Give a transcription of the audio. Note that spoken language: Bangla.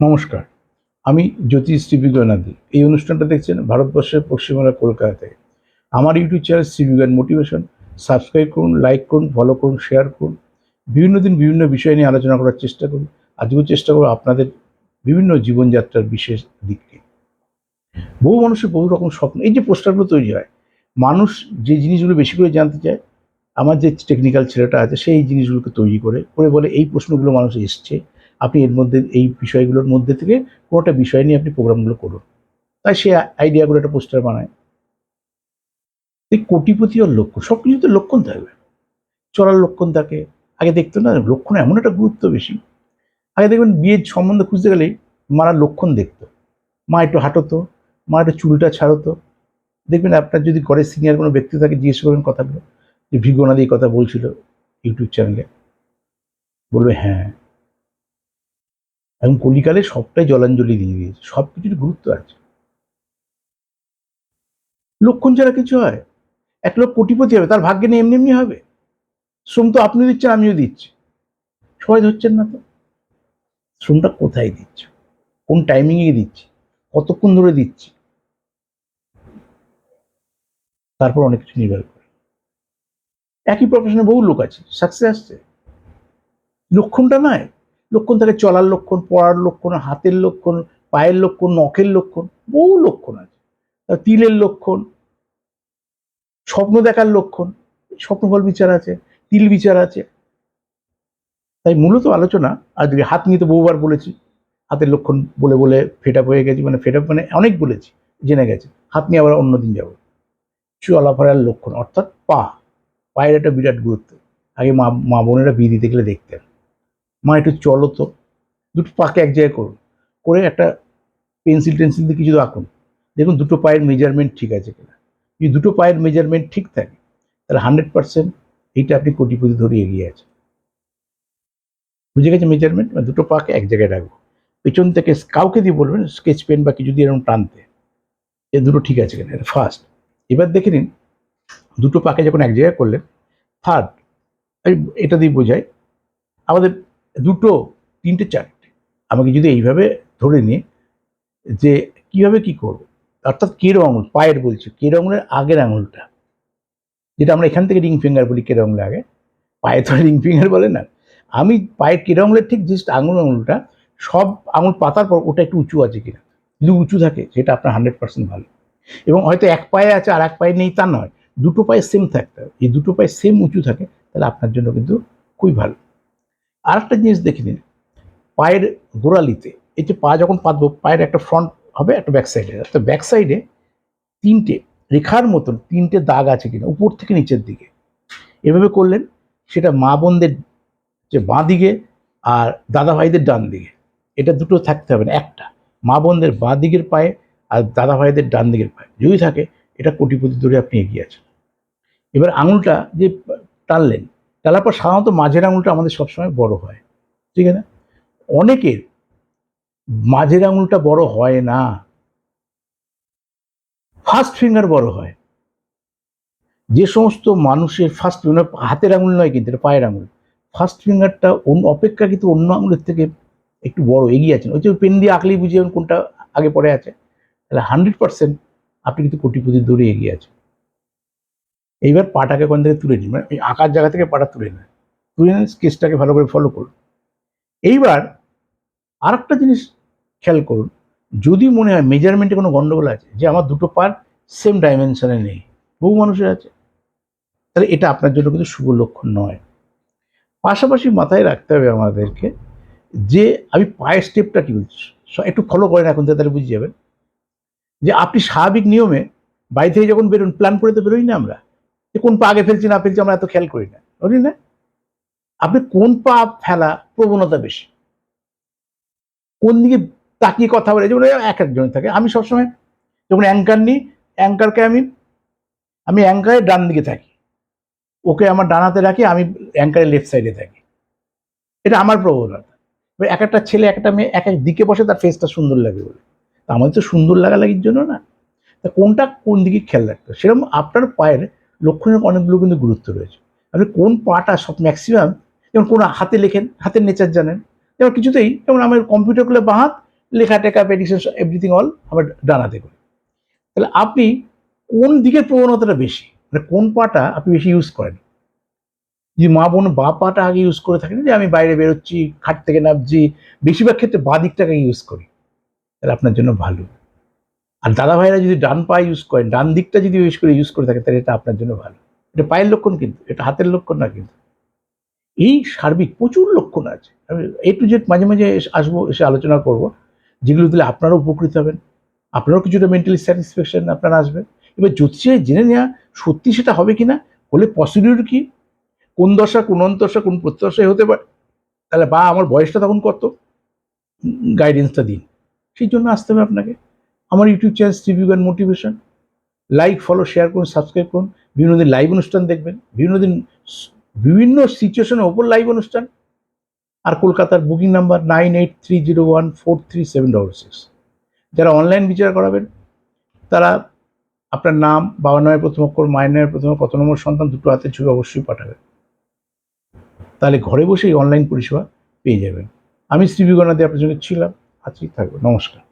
নমস্কার। আমি জ্যোতিষ শ্রীবিজ্ঞানাদি। এই অনুষ্ঠানটা দেখছেন ভারতবর্ষের পশ্চিমবঙ্গের কলকাতা থেকে আমার ইউটিউব চ্যানেল শ্রীবিজ্ঞান মোটিভেশন। সাবস্ক্রাইব করুন, লাইক করুন, ফলো করুন, শেয়ার করুন। বিভিন্ন দিন বিভিন্ন বিষয় নিয়ে আলোচনা করার চেষ্টা করুন। আজকেও চেষ্টা করুন আপনাদের বিভিন্ন জীবনযাত্রার বিশেষ দিক বহু মানুষের বহু রকম স্বপ্ন। এই যে পোস্টারগুলো তৈরি হয়, মানুষ যে জিনিসগুলো বেশি করে জানতে চায়, আমার যে টেকনিক্যাল ছেলেটা আছে, সেই জিনিসগুলোকে তৈরি করে করে বলে এই প্রশ্নগুলো মানুষ এসছে। আপনি এর মধ্যে, এই বিষয়গুলোর মধ্যে থেকে কোনোটা বিষয় নিয়ে আপনি প্রোগ্রামগুলো করুন। তাই সে আইডিয়াগুলো একটা পোস্টার বানায়। এই কোটিপতি ওর লক্ষণ সব কিছুতে লক্ষণ থাকবে। চলার লক্ষণ থাকে। আগে দেখতো না, লক্ষণ এমন একটা গুরুত্ব বেশি। আগে দেখবেন বিয়ের সম্বন্ধে খুঁজতে গেলেই মারা লক্ষণ দেখতো। মা একটু হাঁটতো, মা একটু চুলটা ছাড়তো। দেখবেন আপনার যদি ঘরের সিনিয়র কোনো ব্যক্তি থাকে, জিজ্ঞেস করবেন কথাগুলো। যে ভিগোনাদি কথা বলছিল ইউটিউব চ্যানেলে বলবে হ্যাঁ। এখন কলিকালে সবটাই জলাঞ্জলি দিয়ে দিয়েছে সব কিছুর গুরুত্ব আছে। লক্ষণ ছাড়া কিছু হয়? এক লোক কোটিপতি হবে, তার ভাগ্যে নিয়ে এমনি এমনি হবে। শ্রম তো আপনিও দিচ্ছেন, আমিও দিচ্ছি। সবাই ধরছেন না তো? শ্রমটা কোথায় দিচ্ছ? কোন টাইমিংয়ে দিচ্ছি? কতক্ষণ ধরে দিচ্ছি? তারপর অনেক কিছু নির্ভর করে। একই প্রফেশনে বহু লোক আছে সাকসেস আসছে। লক্ষণটা নয় লক্ষণ থাকে, চলার লক্ষণ, পড়ার লক্ষণ, হাতের লক্ষণ, পায়ের লক্ষণ, নখের লক্ষণ, বহু লক্ষণ আছে। তিলের লক্ষণ, স্বপ্ন দেখার লক্ষণ, স্বপ্নফল বিচার আছে, তিল বিচার আছে। তাই মূলত আলোচনা, আজকে হাত নিয়ে তো বহুবার বলেছি, হাতের লক্ষণ বলে বলে ফেট হয়ে গেছি মানে ফেট মানে অনেক বলেছি, জেনে গেছে, হাত নিয়ে আবার অন্যদিন যাব। চলাফেরার লক্ষণ, অর্থাৎ পা, পায়ের একটা বিরাট গুরুত্ব। আগে মা মা বোনেরা বিয়ে দিতে গেলে দেখতেন। মা, একটু চলো তো। দুটো পাকে এক জায়গায় করুন। করে একটা পেন্সিল টেন্সিল দিয়ে কিছু আঁকুন। দেখুন, দুটো পায়ের মেজারমেন্ট ঠিক আছে কিনা। যদি দুটো পায়ের মেজারমেন্ট ঠিক থাকে, তাহলে হান্ড্রেড পার্সেন্ট এইটা আপনি কোটিপতি ধরে এগিয়ে আছে বুঝে গেছে মেজারমেন্ট মানে দুটো পাকে এক জায়গায় রাখব। পেছন থেকে কাউকে দিয়ে বলবেন স্কেচ পেন বা কিছু দিয়ে এরকম টানতে। এ দুটো ঠিক আছে কিনা, এটা ফার্স্ট এবার দেখে নিন, দুটো পাকে যখন এক জায়গায় করলেন থার্ড এটা দিয়ে বোঝায় আমাদের দুটো, তিনটে, চারটে। আমাকে যদি এইভাবে ধরে নিয়ে যে কীভাবে কি করব? অর্থাৎ কেরো আঙুল পায়ের বলছি কেরো আঙুলের আগের আঙুলটা? যেটা আমরা এখান থেকে রিং ফিঙ্গার বলি কেরো আঙুলে আগে পায়ে তো রিং ফিঙ্গার বলে না। আমি পায়ের কেরো আঙুলের ঠিক জাস্ট আঙুল, আঙুলটা সব আঙুল পাতার পর ওটা একটু উঁচু আছে কিনা। যদি উঁচু থাকে, সেটা আপনার হান্ড্রেড পার্সেন্ট ভালো। এবং হয়তো এক পায়ে আছে আর এক পায়ে নেই, তা নয়। দুটো পায়ে সেম থাকতে হবে। এই দুটো পায়ে সেম উঁচু থাকে, তাহলে আপনার জন্য কিন্তু খুবই ভালো। আর একটা জিনিস দেখে নিন। পায়ের গোড়ালিতে, এই যে পা যখন পাতবো, পায়ের একটা ফ্রন্ট হবে, একটা ব্যাক সাইডে তো ব্যাক সাইডে তিনটে, রেখার মতন তিনটে দাগ আছে কিনা, উপর থেকে নিচের দিকে। এভাবে করলেন, সেটা মা বোনদের যে বাঁ দিকে আর দাদা ভাইদের ডান দিকে। এটা দুটো থাকতে হবে না, একটা। মা বোনদের বাঁ দিকের পায়ে আর দাদা ভাইদের ডান দিকের পায়ে। যদি থাকে, এটা কোটিপতি ধরে আপনি এগিয়ে আছেন। এবার আঙুলটা যে টানলেন টানার পর সাধারণত মাঝের আঙুলটা আমাদের সবসময় বড় হয়। ঠিক আছে? অনেকের মাঝের আঙুলটা বড় হয় না। ফার্স্ট ফিঙ্গার বড় হয়। যে সমস্ত মানুষের ফার্স্ট ফিঙ্গার হাতের আঙুল নয় কিন্তু, এটা পায়ের আঙুল। ফার্স্ট ফিঙ্গারটা অন্য, অপেক্ষা কিন্তু অন্য আঙুলের থেকে একটু বড়, এগিয়ে আছেন। ওই যে পেন দিয়ে আঁকলেই বুঝিয়ে কোনটা আগে পড়ে আছে। তাহলে হান্ড্রেড পার্সেন্ট আপনি কিন্তু কোটিপতি দৌড়ে এগিয়ে আছেন। এইবার পাটাকে কোন থেকে তুলে নিন মানে ওই আঁকার জায়গা থেকে পাটা তুলে নেন তুলে নেন স্কেচটাকে ভালো করে ফলো করুন। এইবার আর একটা জিনিস খেয়াল করুন, যদি মনে হয় মেজারমেন্টে কোনো গন্ডগোল আছে, যে আমার দুটো পার সেম ডাইমেনশনে নেই, বহু মানুষের আছে। তাহলে এটা আপনার জন্য কিন্তু শুভ লক্ষণ নয়। পাশাপাশি মাথায় রাখতে হবে আমাদেরকে যে আমি পায়ের স্টেপটা কি বলছি? একটু ফলো করেন এখন, তাহলে বুঝে যাবেন। যে আপনি স্বাভাবিক নিয়মে বাড়ি থেকে যখন বেরোন প্ল্যান করে তো বেরোই না আমরা। যে কোন পা আগে ফেলছি, না ফেলছি, আমরা এত খেয়াল করি না। বুঝলি না? আপনি কোন পা ফেলা প্রবণতা বেশি? কোন দিকে তাকিয়ে কথা বলে? যেমন এক একজন থাকে। আমি সবসময় যখন অ্যাঙ্কার নিই, অ্যাঙ্কারকে আমি আমি অ্যাঙ্কারের ডান দিকে থাকি। ওকে আমার ডানাতে রাখি, আমি অ্যাঙ্কারের লেফট সাইডে থাকি। এটা আমার প্রবণতা। এক একটা ছেলে একটা মেয়ে এক এক দিকে বসে, তার ফেসটা সুন্দর লাগে বলে। তা আমাদের তো সুন্দর লাগা লাগির জন্য না। তা কোনটা কোন দিকে খেয়াল রাখতে সেরকম আপনার পায়ের লক্ষণের অনেকগুলো কিন্তু গুরুত্ব রয়েছে। আপনি কোন পাটা সব ম্যাক্সিমাম যেমন কোন হাতে লেখেন, হাতের নেচার জানেন। যেমন কিছুতেই, যেমন আমার কম্পিউটার বাঁ হাত লেখা, টেকা পেডিশন এভরিথিং অল আমার ডানাতে করি। তাহলে আপনি কোন দিকের প্রবণতাটা বেশি? মানে কোন পাটা আপনি বেশি ইউজ করেন? যে মা বোন বা পাটা আগে ইউজ করে থাকেন, যে আমি বাইরে বেরোচ্ছি, খাট থেকে নামছি, বেশিরভাগ ক্ষেত্রে বা দিকটাকে ইউজ করি। তাহলে আপনার জন্য ভালো। আর দাদা ভাইরা যদি ডান পা ইউজ করেন, ডান দিকটা যদি ইউজ করে ইউজ করে থাকেন, তাহলে এটা আপনার জন্য ভালো। এটা পায়ের লক্ষণ কিন্তু, এটা হাতের লক্ষণ না কিন্তু। এই সার্বিক প্রচুর লক্ষণ আছে। আমি এ টু জেড মাঝে মাঝে আসব, এসে আলোচনা করব, যেগুলো দিলে আপনারও উপকৃত হবেন, আপনারও কিছুটা মেন্টালি স্যাটিসফ্যাকশন আপনার আসবে। এবার জ্যোতিষে জেনে নেওয়া সত্যি সেটা হবে কি না হলে পসিবিলিটি কি? কোন দশা, কোন অন্তশা কোন প্রত্যশায় হতে পারে? তাহলে বা আমার বয়সটা তখন কত? গাইডেন্সটা দিন। সেই জন্য আসতে হবে আপনাকে। আমার YouTube channel and motivation like follow share করুন সাবস্ক্রাইব করুন। বিভিন্ন দিন লাইভ অনুষ্ঠান দেখবেন। বিভিন্ন দিন বিভিন্ন সিচুয়েশনের ওপর লাইভ অনুষ্ঠান। আর কলকাতার booking number nine eight three zero one four three seven double six যারা অনলাইন বিচার করাবেন, তারা আপনার নাম, বাবার নামের প্রথম অক্ষর, মায়ের নামের প্রথম কত নম্বর সন্তান, দুটো হাতের ছবি অবশ্যই পাঠাবেন। তাহলে ঘরে বসেই অনলাইন পরিষেবা পেয়ে যাবেন। আমি শ্রী বিগণাদি আপনার সঙ্গে ছিলাম। আজকেই থাকব। নমস্কার।